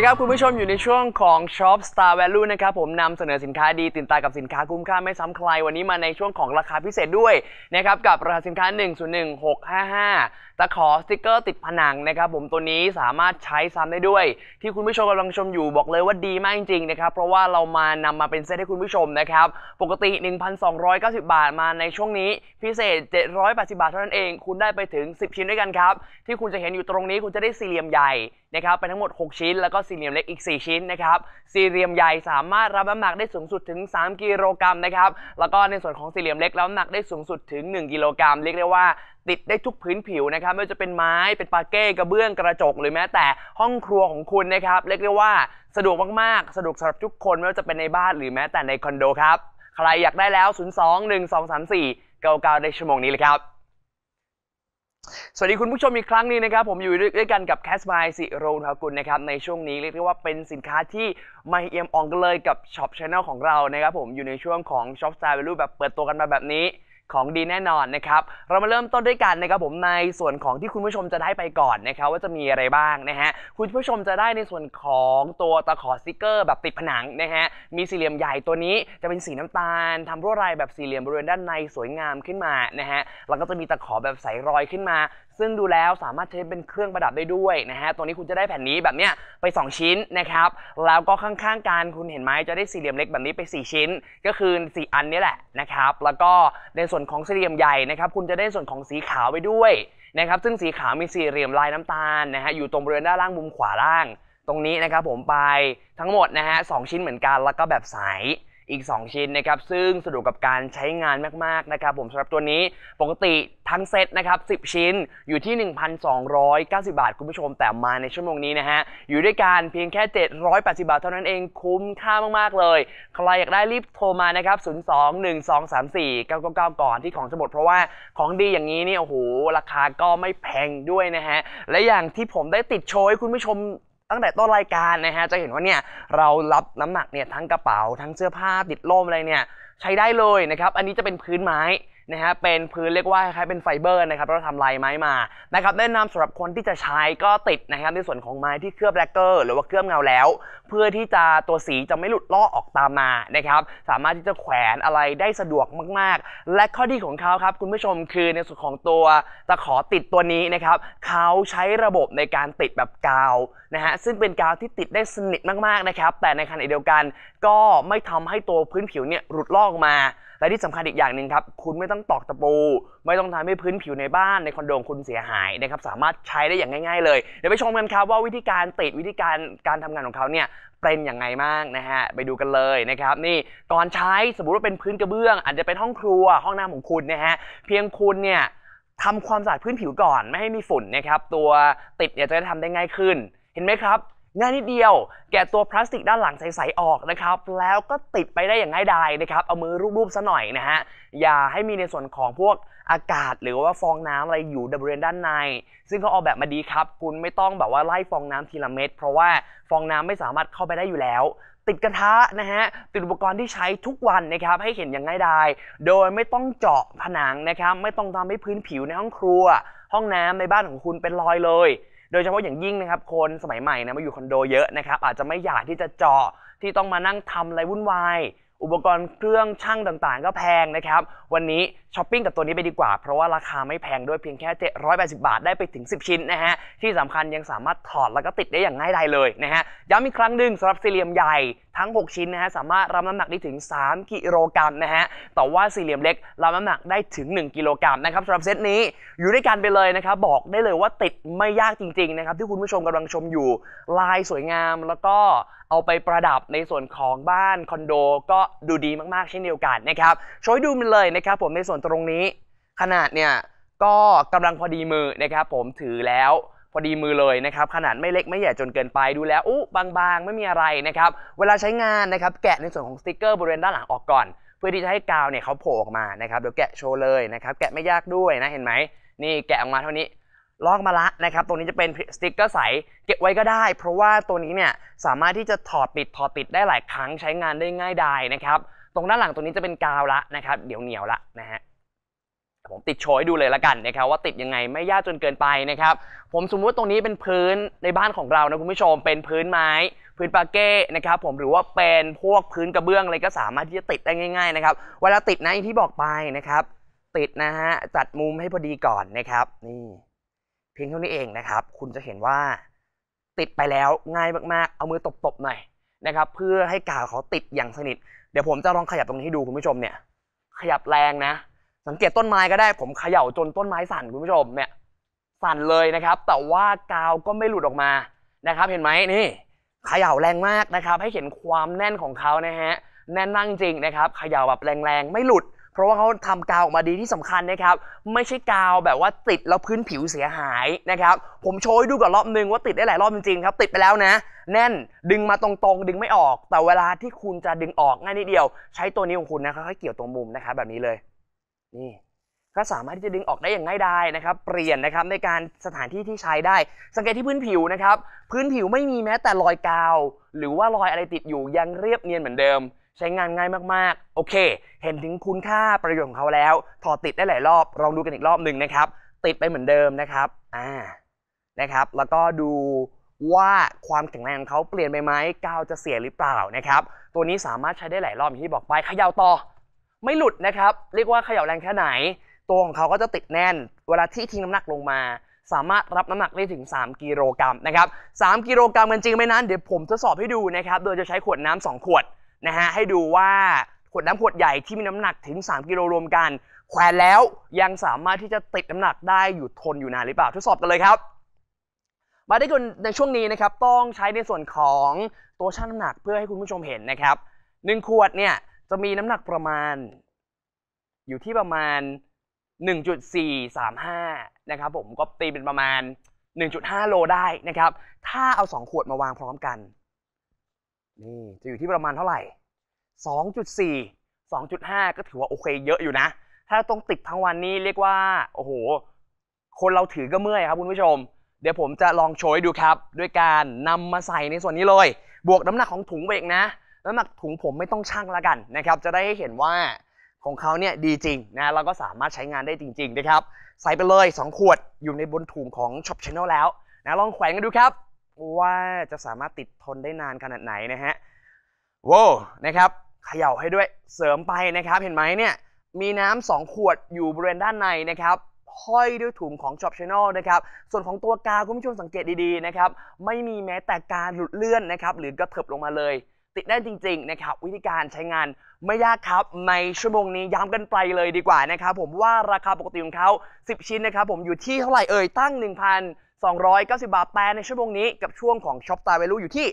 ดีครับ คุณผู้ชมอยู่ในช่วงของ Shop Star Value นะครับผมนำเสนอสินค้าดีตื่นตากับสินค้าคุ้มค่าไม่ซ้ำใครวันนี้มาในช่วงของราคาพิเศษด้วยนะครับกับราคาสินค้า 101655 ตะขอสติกเกอร์ติดผนังนะครับผมตัวนี้สามารถใช้ซ้ำได้ด้วย ที่คุณผู้ชมกำลังชมอยู่บอกเลยว่าดีมากจริงๆนะครับเพราะว่าเรามานำมาเป็นเซตให้คุณผู้ชมนะครับปกติ 1,290 บาทมาในช่วงนี้พิเศษ 780 บาทเท่านั้นเอง คุณได้ไปถึง 10 ชิ้นด้วยกันครับที่คุณจะเห็นอยู่ตรงนี้คุณจะได้สี่เหลี่ยมใหญ่นะครับเป็นทั้งหมด 6 ชิ้น แล้วก็สี่เหลี่ยมเล็กอีก 4 ชิ้นนะครับสี่เหลี่ยมใหญ่สามารถรับน้ำหนักได้สูงสุดถึง 3 กิโลกรัมนะครับแล้วก็ในส่วนของสี่เหลี่ยมเล็กรับน้ำหนักได้สูงสุดถึง 1 กิโลกรัมเรียกได้ว่า ติดได้ทุกพื้นผิวนะครับไม่ว่าจะเป็นไม้เป็นปาเก้กระเบื้องกระจก หรือแม้แต่ห้องครัวของคุณนะครับเรียกได้ว่าสะดวกมากๆ สะดวกสำหรับทุกคนไม่ว่าจะเป็นในบ้านหรือแม้แต่ในคอนโดครับ ใครอยากได้แล้ว 0 2 1 2 3 4 9 9ในชั่วโมงนี้เลยครับ สวัสดีคุณผู้ชมอีกครั้งหนึงนะครับ ผมอยู่ด้วยกันกับแคสไมสิโรนทากุลนะครับ ในช่วงนี้เรียกได้ว่าเป็นสินค้าที่ไม่เอียมอ่องกันเลยกับช็อปช n แนลของเรานะครับผมอยู่ในช่วงของ Shop Style Value แบบเปิดตัวกันมาแบบนี้ ของดีแน่นอนนะครับ เรามาเริ่มต้นด้วยกันนะครับผมในส่วนของที่คุณผู้ชมจะได้ไปก่อนนะครับว่าจะมีอะไรบ้างนะฮะคุณผู้ชมจะได้ในส่วนของตัวตะขอสติกเกอร์แบบติดผนังนะฮะมีสี่เหลี่ยมใหญ่ตัวนี้จะเป็นสีน้ำตาลทำลวดลายแบบสี่เหลี่ยมบริเวณด้านในสวยงามขึ้นมานะฮะแล้วก็จะมีตะขอแบบใสรอยขึ้นมา ซึ่งดูแล้วสามารถใช้เป็นเครื่องประดับได้ด้วยนะฮะตัวนี้คุณจะได้แผ่นนี้แบบเนี้ยไป 2 ชิ้นนะครับแล้วก็ข้างๆกันคุณเห็นไหมจะได้สี่เหลี่ยมเล็กแบบนี้ไป 4 ชิ้น ก็คือ 4 อันนี้แหละนะครับแล้วก็ในส่วนของสี่เหลี่ยมใหญ่นะครับคุณจะได้ส่วนของสีขาวไปด้วยนะครับซึ่งสีขาวมีสี่เหลี่ยมลายน้ำตาลนะฮะอยู่ตรงบริเวณด้านล่างมุมขวาล่าง ตรงนี้นะครับผมไปทั้งหมดนะฮะสชิ้นเหมือนกันแล้วก็แบบใส อีก 2 ชิ้นนะครับซึ่งสะดวกกับการใช้งานมากๆนะครับผมสำหรับตัวนี้ปกติทั้งเซตนะครับ10 ชิ้นอยู่ที่ 1,290 บาท คุณผู้ชมแต่มาในชั่วโมงนี้นะฮะอยู่ด้วยกันเพียงแค่ 780 บาทเท่านั้นเองคุ้มค่ามากๆเลย ใครอยากได้รีบโทรมานะครับ 02-1234-999 ก่อนที่ของจะหมดเพราะว่าของดีอย่างนี้นี่โอ้โหราคาก็ไม่แพงด้วยนะฮะและอย่างที่ผมได้ติดโชว์ให้คุณผู้ชม ตั้งแต่ต้นรายการนะฮะจะเห็นว่าเนี่ยเรารับน้ำหนักเนี่ยทั้งกระเป๋าทั้งเสื้อผ้าติดล่มอะไรเนี่ยใช้ได้เลยนะครับอันนี้จะเป็นพื้นไม้ นะฮะเป็นพื้นเรียกว่าคล้ายๆเป็นไฟเบอร์นะครับเราทำลายไม้มานะครับแนะนำสำหรับคนที่จะใช้ก็ติดนะครับในส่วนของไม้ที่เคลือบแลกเกอร์หรือว่าเคลือบเงาแล้ว เพื่อที่จะตัวสีจะไม่หลุดลอกออกตามมานะครับสามารถที่จะแขวนอะไรได้สะดวกมาก ๆ และข้อดีของเขาครับคุณผู้ชมคือในส่วนของตัวตะขอติดตัวนี้นะครับเขาใช้ระบบในการติดแบบกาวนะฮะซึ่งเป็นกาวที่ติดได้สนิทมากๆนะครับแต่ในขณะเดียวกัน ก็ไม่ทำให้ตัวพื้นผิวเนี่ยหลุดลอกออกมา และที่สำคัญอีกอย่างหนึ่งครับคุณไม่ต้องตอกตะปู ไม่ต้องทำให้พื้นผิวในบ้านในคอนโดคุณเสียหายนะครับสามารถใช้ได้อย่างง่าย ๆ เลยเดี๋ยวไปชมกันครับว่าวิธีการติดวิธีการการทำงานของเขาเนี่ยเป็นอย่างไงบ้างนะฮะไปดูกันเลยนะครับนี่ก่อนใช้สมมุติว่าเป็นพื้นกระเบื้อง อาจจะเป็นห้องครัวห้องน้ำของคุณนะฮะเพียงคุณเนี่ยทำความสะอาดพื้นผิวก่อนไม่ให้มีฝุ่นนะครับตัวติดเนี่ยจะได้ทำได้ง่ายขึ้น เห็นไหมครับ ง่ายนิดเดียว แกะตัวพลาสติกด้านหลังใสๆออกนะครับ แล้วก็ติดไปได้อย่างง่ายดายนะครับ เอามือรูปๆซะหน่อยนะฮะ อย่าให้มีในส่วนของพวกอากาศหรือว่าฟองน้ำอะไรอยู่บริเวณด้านใน ซึ่งเขาออกแบบมาดีครับ คุณไม่ต้องแบบว่าไล่ฟองน้ำทีละเม็ด เพราะว่าฟองน้ำไม่สามารถเข้าไปได้อยู่แล้ว ติดกระทะนะฮะ ติดอุปกรณ์ที่ใช้ทุกวันนะครับ ให้เห็นอย่างง่ายดาย โดยไม่ต้องเจาะผนังนะครับ ไม่ต้องทำให้พื้นผิวในห้องครัว ห้องน้ำในบ้านของคุณเป็นรอยเลย โดยเฉพาะอย่างยิ่งนะครับคนสมัยใหม่นะมาอยู่คอนโดเยอะนะครับอาจจะไม่อยากที่จะเจาะที่ต้องมานั่งทำอะไรวุ่นวาย อุปกรณ์เครื่องช่างต่างๆ ก็แพงนะครับ วันนี้ช้อปปิ้งกับตัวนี้ไปดีกว่า เพราะว่าราคาไม่แพงด้วยเพียงแค่ 780 บาทได้ไปถึง 10 ชิ้นนะฮะ ที่สำคัญยังสามารถถอดแล้วก็ติดได้อย่างง่ายดายเลยนะฮะ ย้ำอีกครั้งหนึ่งสำหรับสี่เหลี่ยมใหญ่ทั้ง 6 ชิ้นนะฮะสามารถรับน้ำหนักได้ถึง 3 กิโลกรัมนะฮะแต่ว่าสี่เหลี่ยมเล็กรับน้ำหนักได้ถึง 1 กิโลกรัมนะครับสำหรับเซตนี้อยู่ด้วยกันไปเลยนะครับบอกได้เลยว่าติดไม่ยากจริงๆนะครับที่คุณผู้ชมกำลังชมอยู่ลายสวยงามแล้วก็ เอาไปประดับในส่วนของบ้านคอนโดก็ดูดีมากๆเช่นเดียวกันนะครับช่วยดูมันเลยนะครับผมในส่วนตรงนี้ ขนาดเนี่ยก็กำลังพอดีมือนะครับผมถือแล้วพอดีมือเลยนะครับขนาดไม่เล็กไม่ใหญ่จนเกินไปดูแล้วอู้บางๆ ไม่มีอะไรนะครับเวลาใช้งานนะครับแกะในส่วนของสติกเกอร์บริเวณด้านหลังออกก่อน เพื่อที่จะให้กาวเนี่ยเขาโผล่ออกมานะครับเดี๋ยวแกะโชว์เลยนะครับแกะไม่ยากด้วยนะเห็นไหมนี่แกะออกมาเท่านี้ ลอกมาละนะครับ ตรงนี้จะเป็นสติกเกอร์ใสเก็บไว้ก็ได้ เพราะว่าตัวนี้เนี่ยสามารถที่จะถอดปิดถอดติดได้หลายครั้งใช้งานได้ง่ายดายนะครับ ตรงด้านหลังตรงนี้จะเป็นกาวละนะครับ เดี๋ยวเหนียวละนะฮะผมติดโชว์ให้ดูเลยละกันนะครับว่าติดยังไงไม่ยากจนเกินไปนะครับ ผมสมมุติตรงนี้เป็นพื้นในบ้านของเรานะคุณผู้ชมเป็นพื้นไม้ พื้นปาเก้นะครับผมหรือว่าเป็นพวกพื้นกระเบื้องอะไรก็สามารถที่จะติดได้ง่ายๆนะครับเวลาติดนะอย่างที่บอกไปนะครับ ติดนะฮะจัดมุมให้พอดีก่อนนะครับนี่ พียงเท่านี้เองนะครับ คุณจะเห็นว่าติดไปแล้วง่ายมากๆ เอามือตบๆหน่อยนะครับ เพื่อให้กาวเขาติดอย่างสนิท เดี๋ยวผมจะลองขยับตรงนี้ให้ดูคุณผู้ชมเนี่ย ขยับแรงนะ สังเกตต้นไม้ก็ได้ ผมเขย่าจนต้นไม้สั่นคุณผู้ชมเนี่ย สั่นเลยนะครับ แต่ว่ากาวก็ไม่หลุดออกมานะครับ เห็นไหมนี่เขย่าแรงมากนะครับ ให้เห็นความแน่นของเขานะฮะ แน่นมากจริงนะครับ เขย่าแบบแรงๆ ไม่หลุด เพราะว่าเขาทำกาวออกมาดีที่สำคัญนะครับ ไม่ใช่กาวแบบว่าติดแล้วพื้นผิวเสียหายนะครับ ผมโชว์ให้ดูก่อนรอบนึงว่าติดได้หลายรอบจริงๆครับ ติดไปแล้วนะ แน่นดึงมาตรงๆ ดึงไม่ออก แต่เวลาที่คุณจะดึงออกง่ายนิดเดียว ใช้ตัวนี้ของคุณนะค่อยๆเกี่ยวตรงมุมนะครับแบบนี้เลย นี่ก็สามารถที่จะดึงออกได้อย่างง่ายดายนะครับ เปลี่ยนนะครับในการสถานที่ที่ใช้ได้ สังเกตที่พื้นผิวนะครับ พื้นผิวไม่มีแม้แต่รอยกาว หรือว่ารอยอะไรติดอยู่ยังเรียบเนียนเหมือนเดิม ใช้งานง่ายมากๆ โอเค เห็นถึงคุณค่าประโยชน์ของเขาแล้ว ถอดติดได้หลายรอบ ลองดูกันอีกรอบหนึ่งนะครับ ติดไปเหมือนเดิมนะครับ อ่า นะครับ แล้วก็ดูว่าความแข็งแรงของเขาเปลี่ยนไปไหมกาวจะเสียหรือเปล่านะครับ ตัวนี้สามารถใช้ได้หลายรอบอย่างที่บอกไปเขย่าต่อ ไม่หลุดนะครับ เรียกว่าเขย่าแรงแค่ไหน ตัวของเขาก็จะติดแน่น เวลาที่ทิ้งน้ำหนักลงมา สามารถรับน้ำหนักได้ถึง 3 กิโลกรัมนะครับ 3 กิโลกรัมกันจริงไหมนั้น เดี๋ยวผมทดสอบให้ดูนะครับ โดยจะใช้ขวดน้ำ2ขวด นะฮะให้ดูว่าขวดน้ำขวดใหญ่ที่มีน้ำหนักถึง 3 กิโลรวมกัน แขวนแล้วยังสามารถที่จะติดน้ำหนักได้อยู่ทนอยู่นานหรือเปล่า ทดสอบกันเลยครับ มาได้กันในช่วงนี้นะครับต้องใช้ในส่วนของตัวชั่งน้ำหนักเพื่อให้คุณผู้ชมเห็นนะครับหนึ่งขวดเนี่ยจะมีน้ำหนักประมาณ อยู่ที่ประมาณ 1.435 นะครับผมก็ตีเป็นประมาณ 1.5 โลได้นะครับ ถ้าเอา 2 ขวดมาวางพร้อมกัน นี่จะอยู่ที่ประมาณเท่าไหร่ 2.4 2.5 ก็ถือว่าโอเคเยอะอยู่นะ ถ้าต้องติดทั้งวันนี้เรียกว่า โอ้โห คนเราถือก็เมื่อยครับคุณผู้ชม เดี๋ยวผมจะลองโชว์ให้ดูครับ ด้วยการนำมาใส่ในส่วนนี้เลย บวกน้ำหนักของถุงเบรกนะ น้ำหนักถุงผมไม่ต้องชั่งแล้วกันนะครับ จะได้ให้เห็นว่าของเขาเนี่ยดีจริงนะแล้วก็สามารถใช้งานได้จริง ๆ นะครับ ใส่ไปเลย 2 ขวดอยู่ในบนถุงของ Shop Channel แล้วนะลองแขวนกันดูครับ ว่าจะสามารถติดทนได้นานขนาดไหนนะฮะโว้นะครับเขย่าให้ด้วยเสริมไปนะครับเห็นไหมเนี่ยมีน้ำสองขวดอยู่บริเวณด้านในนะครับห้อยด้วยถุงของ Shop Channel นะครับ ส่วนของตัวกาคุณผู้ชมสังเกตดีๆนะครับ ไม่มีแม้แต่การหลุดเลื่อนนะครับ หรือกระเถิบลงมาเลย ติดได้จริงๆนะครับ วิธีการใช้งานไม่ยากครับ ในชั่วโมงนี้ย้ำกันไปเลยดีกว่านะครับ ผมว่าราคาปกติของเขา 10 ชิ้นนะครับ ผมอยู่ที่เท่าไหร่เอ่ยตั้ง 290 บาทแต่ในชั่วโมงนี้กับช่วงของ Shop Star Value อยู่ที่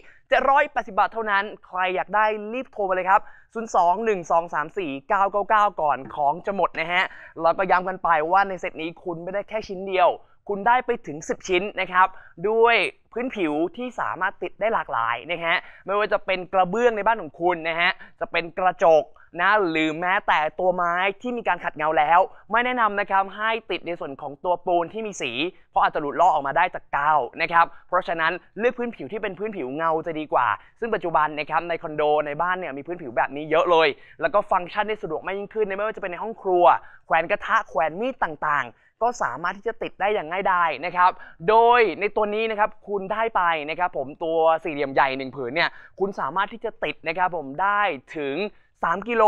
780 บาทเท่านั้น ใครอยากได้รีบโทรมาเลยครับ 02-1234-999 ก่อนของจะหมดนะฮะ แล้วก็ย้ำกันไปว่าในเซตนี้คุณไม่ได้แค่ชิ้นเดียว คุณได้ไปถึง 10 ชิ้นนะครับ ด้วยพื้นผิวที่สามารถติดได้หลากหลายนะฮะ ไม่ว่าจะเป็นกระเบื้องในบ้านของคุณนะฮะ จะเป็นกระจก นะหรือแม้แต่ตัวไม้ที่มีการขัดเงาแล้ว ไม่แนะนำนะครับให้ติดในส่วนของตัวปูนที่มีสี เพราะอาจจะหลุดลอกออกมาได้จากกาวนะครับเพราะฉะนั้นเลือกพื้นผิวที่เป็นพื้นผิวเงาจะดีกว่า ซึ่งปัจจุบันนะครับในคอนโดในบ้านเนี่ยมีพื้นผิวแบบนี้เยอะเลย แล้วก็ฟังก์ชันได้สะดวกมากยิ่งขึ้นไม่ว่าจะเป็นในห้องครัว แขวนกระทะแขวนมีดต่างๆ ก็สามารถที่จะติดได้อย่างง่ายดายนะครับ โดยในตัวนี้นะครับคุณได้ไปนะครับผมตัวสี่เหลี่ยมใหญ่หนึ่งผืนเนี่ยคุณสามารถที่จะติดนะครับผมได้ถึง 3 กิโล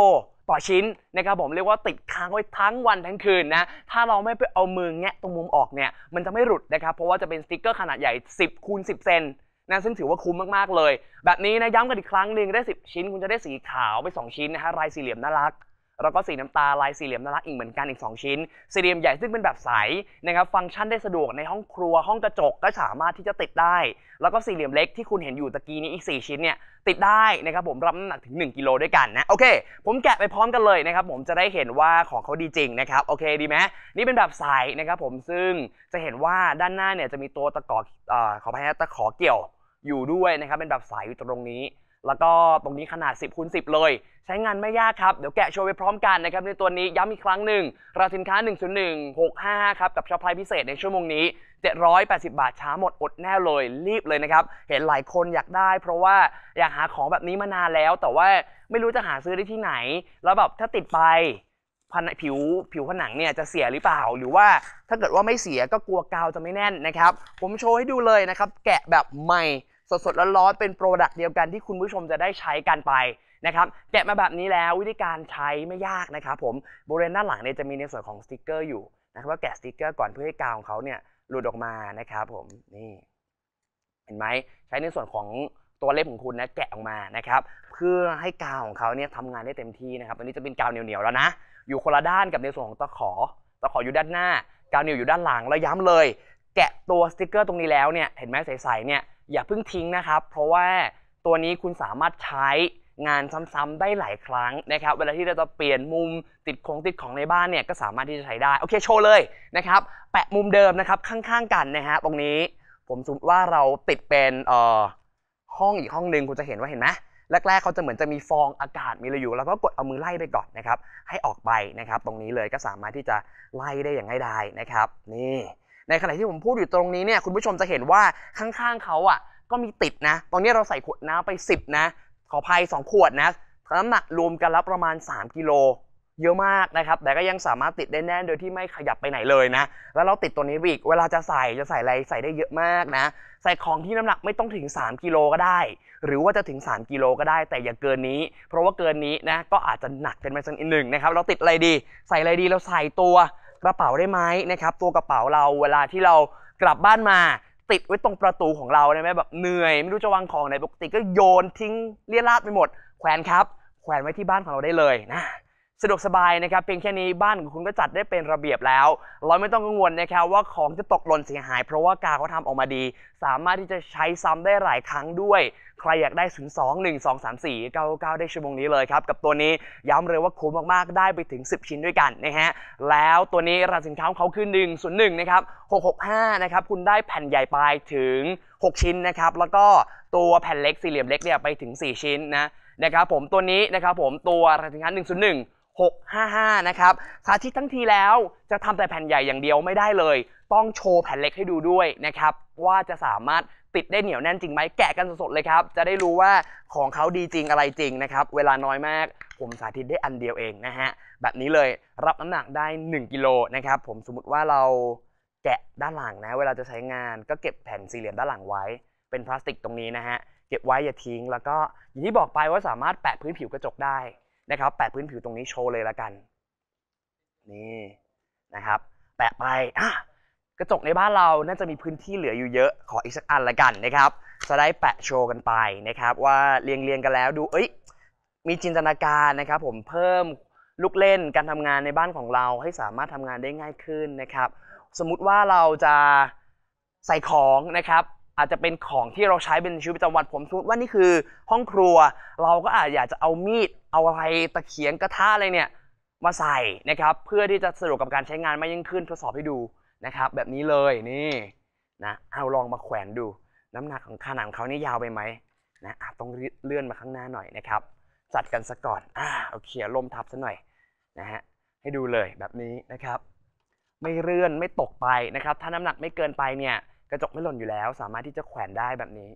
ต่อชิ้นนะครับผมเรียกว่าติดค้างไว้ทั้งวันทั้งคืนนะถ้าเราไม่ไปเอามือแงะตรงมุมออกเนี่ยมันจะไม่หลุดนะครับเพราะว่าจะเป็นสติกเกอร์ขนาดใหญ่ 10คูณ10 เซนนะซึ่งถือว่าคุ้มมากๆเลย แบบนี้นะย้ำกันอีกครั้งหนึ่งได้ 10 ชิ้นคุณจะได้สีขาวไป 2 ชิ้นนะฮะลายสี่เหลี่ยมน่ารัก แล้วก็สีน้ำตาลายสี่เหลี่ยมน่ารักอีกเหมือนกันอีก 2 ชิ้น สี่เหลี่ยมใหญ่ซึ่งเป็นแบบใสนะครับฟังก์ชันได้สะดวกในห้องครัวห้องกระจกก็สามารถที่จะติดได้ แล้วก็สี่เหลี่ยมเล็กที่คุณเห็นอยู่ตะกี้นี้อีก 4 ชิ้นเนี่ยติดได้นะครับผมรับน้ำหนักถึง 1 กิโลด้วยกันนะโอเค ผมแกะไปพร้อมกันเลยนะครับผมจะได้เห็นว่าของเขาดีจริงนะครับโอเคดีไหมนี่เป็นแบบใสนะครับผมซึ่งจะเห็นว่าด้านหน้าเนี่ยจะมีตัวตะกออขออภัยตะขอเกี่ยวอยู่ด้วยนะครับเป็นแบบใสอยู่ตรงนี้ แล้วก็ตรงนี้ขนาด 10คูณ10 เลย ใช้งานไม่ยากครับ เดี๋ยวแกะโชว์ไปพร้อมกันนะครับ ในตัวนี้ย้ำอีกครั้งหนึ่งราคาสินค้า 10165 ครับ กับช็อปไพรพิเศษในชั่วโมงนี้ 780 บาทช้าหมดอดแน่เลยรีบเลยนะครับ เห็นหลายคนอยากได้ เพราะว่าอยากหาของแบบนี้มานานแล้ว แต่ว่าไม่รู้จะหาซื้อได้ที่ไหน แล้วแบบถ้าติดไปผิวผิวผนังเนี่ยจะเสียหรือเปล่า หรือว่าถ้าเกิดว่าไม่เสียก็กลัวกาวจะไม่แน่นนะครับ ผมโชว์ให้ดูเลยนะครับ แกะแบบใหม่ สดๆร้อนๆเป็นโปรดักต์เดียวกันที่คุณผู้ชมจะได้ใช้กันไปนะครับแกะมาแบบนี้แล้ววิธีการใช้ไม่ยากนะครับผมบริเวณด้านหลังเนี่ยจะมีในส่วนของสติกเกอร์อยู่นะครับว่าแกะสติกเกอร์ก่อนเพื่อให้กาวของเขาเนี่ยหลุดออกมานะครับผมนี่เห็นไหมใช้ในส่วนของตัวเล็บของคุณนะแกะออกมานะครับเพื่อให้กาวของเขาเนี่ยทำงานได้เต็มที่นะครับอันนี้จะเป็นกาวเหนียวๆแล้วนะ อยู่คนละด้านกับในส่วนของตะขอตะขออยู่ด้านหน้ากาวเหนียวอยู่ด้านหลังแล้วย้ำเลย แกะตัวสติกเกอร์ตรงนี้แล้วเนี่ยเห็นไหมใสๆเนี่ย อย่าเพิ่งทิ้งนะครับ เพราะว่าตัวนี้คุณสามารถใช้งานซ้ำๆได้หลายครั้งนะครับ เวลาที่เราจะเปลี่ยนมุมติดของติดของในบ้านเนี่ยก็สามารถที่จะใช้ได้ โอเคโชว์เลยนะครับ แปะมุมเดิมนะครับข้างๆกันนะฮะตรงนี้ผมสมมติว่าเราติดเป็นเอ่อห้องอีกห้องหนึ่งคุณจะเห็นว่าเห็นไหมแรกๆเขาจะเหมือนจะมีฟองอากาศมีอะไรอยู่ แล้วก็กดเอามือไล่ไปก่อนนะครับ ให้ออกไปนะครับ ตรงนี้เลยก็สามารถที่จะไล่ได้อย่างง่ายดายนะครับ นี่ ในขณะที่ผมพูดอยู่ตรงนี้เนี่ยคุณผู้ชมจะเห็นว่าข้างๆเขาอะก็มีติดนะตรงนี้เราใส่ขวดน้ำไป 10 นะ ขออภัย 2 ขวดนะน้ำหนักรวมกันแล้วประมาณ 3 กิโล เยอะมากนะครับ แต่ก็ยังสามารถติดได้แน่นโดยที่ไม่ขยับไปไหนเลยนะ แล้วเราติดตัวนี้อีก เวลาจะใส่จะใส่อะไรใส่ได้เยอะมากนะ ใส่ของที่น้ำหนักไม่ต้องถึง 3 กิโลก็ได้ หรือว่าจะถึง 3 กิโลก็ได้ แต่อย่าเกินนี้ เพราะว่าเกินนี้นะ ก็อาจจะหนักเป็นไปสักนิดหนึ่งนะครับ เราติดอะไรดี ใส่อะไรดี เราใส่ตัว กระเป๋าได้ไหมนะครับตัวกระเป๋าเราเวลาที่เรากลับบ้านมาติดไว้ตรงประตูของเราได้ไหมแบบเหนื่อย ไม่รู้จะวางของไหนปกติก็โยนทิ้งเลี่ยราดไปหมด แขวนครับ แขวนไว้ที่บ้านของเราได้เลยนะ สะดวกสบายนะครับเพียงแค่นี้บ้านของคุณก็จัดได้เป็นระเบียบแล้ว เราไม่ต้องกังวลนะครับว่าของจะตกหล่นเสียหาย เพราะว่ากาเขาทำออกมาดี สามารถที่จะใช้ซ้ำได้หลายครั้งด้วย ใครอยากได้ 0 2 1 2 3 4 9 9 ได้ชั่วโมงนี้เลยครับ กับตัวนี้ย้ำเลยว่าคุ้มมากๆ ได้ไปถึง 10 ชิ้นด้วยกันนะฮะแล้วตัวนี้ราคาสินค้าของเขาคือ1 0 1นะครับ665นะครับคุณได้แผ่นใหญ่ไปถึง 6 ชิ้นนะครับแล้วก็ตัวแผ่นเล็กสี่เหลี่ยมเล็กเนี่ยไปถึง 4 ชิ้นนะนะครับผมตัวนี้นะครับผมตัวราคาสินค้า101 655 นะครับ สาธิตทั้งทีแล้วจะทำแต่แผ่นใหญ่อย่างเดียวไม่ได้เลย ต้องโชว์แผ่นเล็กให้ดูด้วยนะครับ ว่าจะสามารถติดได้เหนียวแน่นจริงไหมแกะกันสดๆเลยครับ จะได้รู้ว่าของเขาดีจริงอะไรจริงนะครับ เวลาน้อยมาก ผมสาธิตได้อันเดียวเองนะฮะ แบบนี้เลยรับน้ำหนักได้ 1กิโลนะครับ ผมสมมติว่าเราแกะด้านหลังนะ เวลาจะใช้งานก็เก็บแผ่นสี่เหลี่ยมด้านหลังไว้ เป็นพลาสติกตรงนี้นะฮะ เก็บไว้อย่าทิ้ง แล้วก็อย่างที่บอกไปว่าสามารถแปะพื้นผิวกระจกได้ นะครับ แปะพื้นผิวตรงนี้โชว์เลยละกัน นี่นะครับ แปะไปอะกระจกในบ้านเราน่าจะมีพื้นที่เหลืออยู่เยอะขออีกสักอันละกันนะครับจะได้แปะโชว์กันไปนะครับ ว่าเรียงเรียงกันแล้วดูเอ้ยมีจินตนาการนะครับ ผมเพิ่มลูกเล่นการทำงานในบ้านของเราให้สามารถทำงานได้ง่ายขึ้นนะครับ สมมุติว่าเราจะใส่ของนะครับ อาจจะเป็นของที่เราใช้เป็นชีวิตประจำวันผมสมมติว่านี่คือห้องครัวเราก็อาจอยากจะเอามีดเอาอะไรตะเขียงกระทะอะไรเนี่ยมาใส่นะครับเพื่อที่จะสะดวกกับการใช้งานมากยิ่งขึ้นทดสอบให้ดูนะครับแบบนี้เลยนี่นะเอาลองมาแขวนดู น้ำหนักของขนาดของเขานี่ยาวไปไหมนะต้องเลื่อนมาข้างหน้าหน่อยนะครับจัดกันซะก่อนอ่าเอาเขี่ยลมทับซะหน่อยนะฮะให้ดูเลยแบบนี้นะครับ ไม่เลื่อนไม่ตกไปนะครับ ถ้าน้ำหนักไม่เกินไปเนี่ย กระจกไม่หล่นอยู่แล้ว สามารถที่จะแขวนได้แบบนี้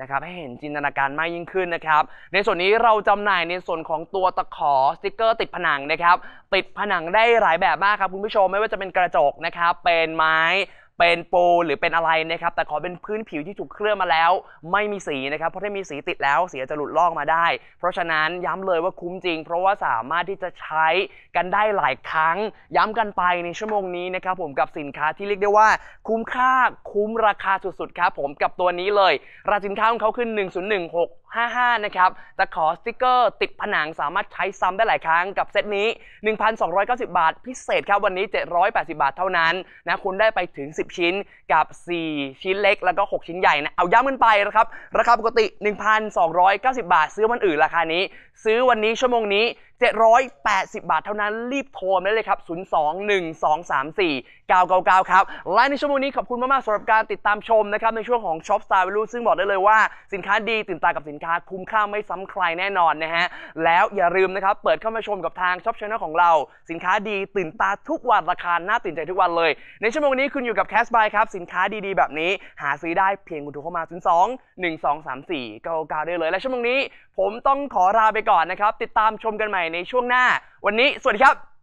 นะครับให้เห็นจินตนาการมากยิ่งขึ้นนะครับ ในส่วนนี้เราจำหน่ายในส่วนของตัวตะขอสติกเกอร์ติดผนังนะครับ ติดผนังได้หลายแบบมากครับคุณผู้ชมไม่ว่าจะเป็นกระจกนะครับ เป็นไม้ เป็นปูหรือเป็นอะไรนะครับ แต่ขอเป็นพื้นผิวที่ถูกเคลือบมาแล้ว ไม่มีสีนะครับ เพราะถ้ามีสีติดแล้วสีจะหลุดลอกมาได้ เพราะฉะนั้นย้ำเลยว่าคุ้มจริง เพราะว่าสามารถที่จะใช้กันได้หลายครั้ง ย้ำกันไปในชั่วโมงนี้นะครับผมกับสินค้าที่เรียกได้ว่า คุ้มค่าคุ้มราคาสุดๆครับผมกับตัวนี้เลย ราคาสินค้าของเขาคือ101655 นะครับแต่ขอสติกเกอร์ติดผนังสามารถใช้ซ้ำได้หลายครั้งกับเซตนี้ 1,290 บาท พิเศษครับวันนี้ 780 บาทเท่านั้นนะคุณได้ไปถึง10ชิ้นกับ 4 ชิ้นเล็ก แล้วก็ 6 ชิ้นใหญ่นะ เอาย้ำกันไปนะครับ ราคาปกติ 1,290 บาท ซื้อวันอื่นราคานี้ ซื้อวันนี้ชั่วโมงนี้ 780 บาทเท่านั้นรีบโทรมาได้เลยครับ 021234999 ครับ และในชั่วโมงนี้ขอบคุณมาก ๆสำหรับการติดตามชมนะครับ ในช่วงของ Shop Style Value ซึ่งบอกได้เลยว่าสินค้าดีตื่นตากับสินค้าคุ้มค่าไม่ซ้ำใครแน่นอนนะฮะ แล้วอย่าลืมนะครับ เปิดเข้ามาชมกับทาง Shop Channel ของเรา สินค้าดีตื่นตาทุกวันราคาน่าตื่นใจทุกวันเลย ในชั่วโมงนี้คุณอยู่กับ Cash Buy ครับสินค้าดีๆ แบบนี้ หาซื้อได้เพียงคุณโทรเข้ามา 02 1234 99ได้เลยและชั่วโมงนี้ ผมต้องขอลาไปก่อนนะครับ ติดตามชมกันใหม่ในช่วงหน้า วันนี้สวัสดีครับ